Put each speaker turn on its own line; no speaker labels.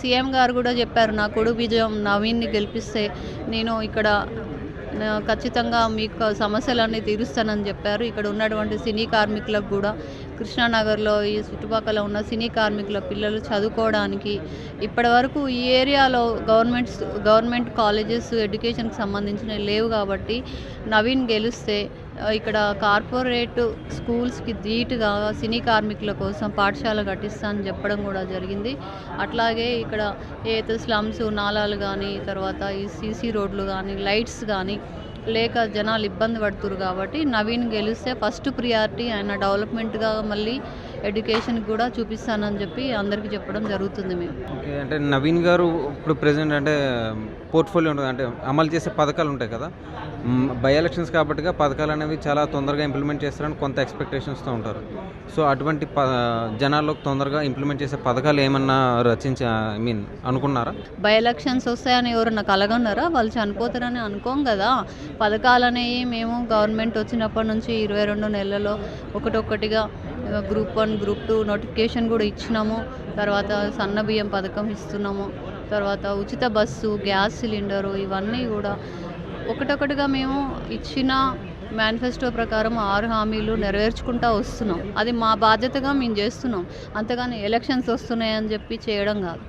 CM గారు కూడా చెప్పారు నా కొడుకు విజయం నవీన్ని గెలిపిస్తే నేను ఇక్కడ ఖచ్చితంగా మీకు సమస్యలన్నీ తీరుస్తానని చెప్పారు. ఇక్కడ ఉన్నటువంటి సినీ కార్మికులకు కూడా కృష్ణానగర్లో ఈ చుట్టుపక్కల ఉన్న సినీ కార్మికుల పిల్లలు చదువుకోవడానికి ఇప్పటి వరకు ఈ ఏరియాలో గవర్నమెంట్ గవర్నమెంట్ కాలేజెస్ ఎడ్యుకేషన్కి సంబంధించినవి లేవు కాబట్టి నవీన్ గెలిస్తే ఇక్కడ కార్పొరేట్ స్కూల్స్కి ధీటుగా సినీ కార్మికుల కోసం పాఠశాల కట్టిస్తా అని చెప్పడం కూడా జరిగింది. అట్లాగే ఇక్కడ ఏదైతే స్లమ్స్ నాలాలు కానీ తర్వాత ఈ సీసీ రోడ్లు కానీ లైట్స్ కానీ లేక జనాలు ఇబ్బంది పడుతురు కాబట్టి నవీన్ గెలిస్తే ఫస్ట్ ప్రియారిటీ ఆయన డెవలప్మెంట్గా మళ్ళీ ఎడ్యుకేషన్కి కూడా చూపిస్తానని చెప్పి అందరికీ చెప్పడం జరుగుతుంది మేము
ఓకే అంటే నవీన్ గారు ఇప్పుడు ప్రెసెంట్ అంటే పోర్ట్ఫోలియో ఉంటుంది అంటే అమలు చేసే పథకాలు ఉంటాయి కదా బై ఎలక్షన్స్ కాబట్టి పథకాలు అనేవి చాలా తొందరగా ఇంప్లిమెంట్ చేస్తారని కొంత ఎక్స్పెక్టేషన్స్తో ఉంటారు. సో అటువంటి ప జనాల్లోకి తొందరగా ఇంప్లిమెంట్ చేసే పథకాలు ఏమన్నా రచించ ఐ మీన్ అనుకున్నారా?
బై ఎలక్షన్స్ వస్తాయని ఎవరన్నా కలగన్నారా? వాళ్ళు చనిపోతారని అనుకోం కదా. పథకాలు అనేవి మేము గవర్నమెంట్ వచ్చినప్పటి నుంచి ఇరవై రెండు నెలల్లో ఒకటొక్కటిగా group one group two notification కూడా ఇచ్చినాము. తర్వాత సన్న బియ్యం పథకం ఇస్తున్నాము. తర్వాత ఉచిత బస్సు గ్యాస్ సిలిండరు ఇవన్నీ కూడా ఒకటొకటిగా మేము ఇచ్చిన మేనిఫెస్టో ప్రకారం ఆరు హామీలు నెరవేర్చుకుంటా వస్తున్నాం. అది మా బాధ్యతగా మేము చేస్తున్నాం. అంతేగాని ఎలక్షన్స్ వస్తున్నాయని చెప్పి చేయడం కాదు.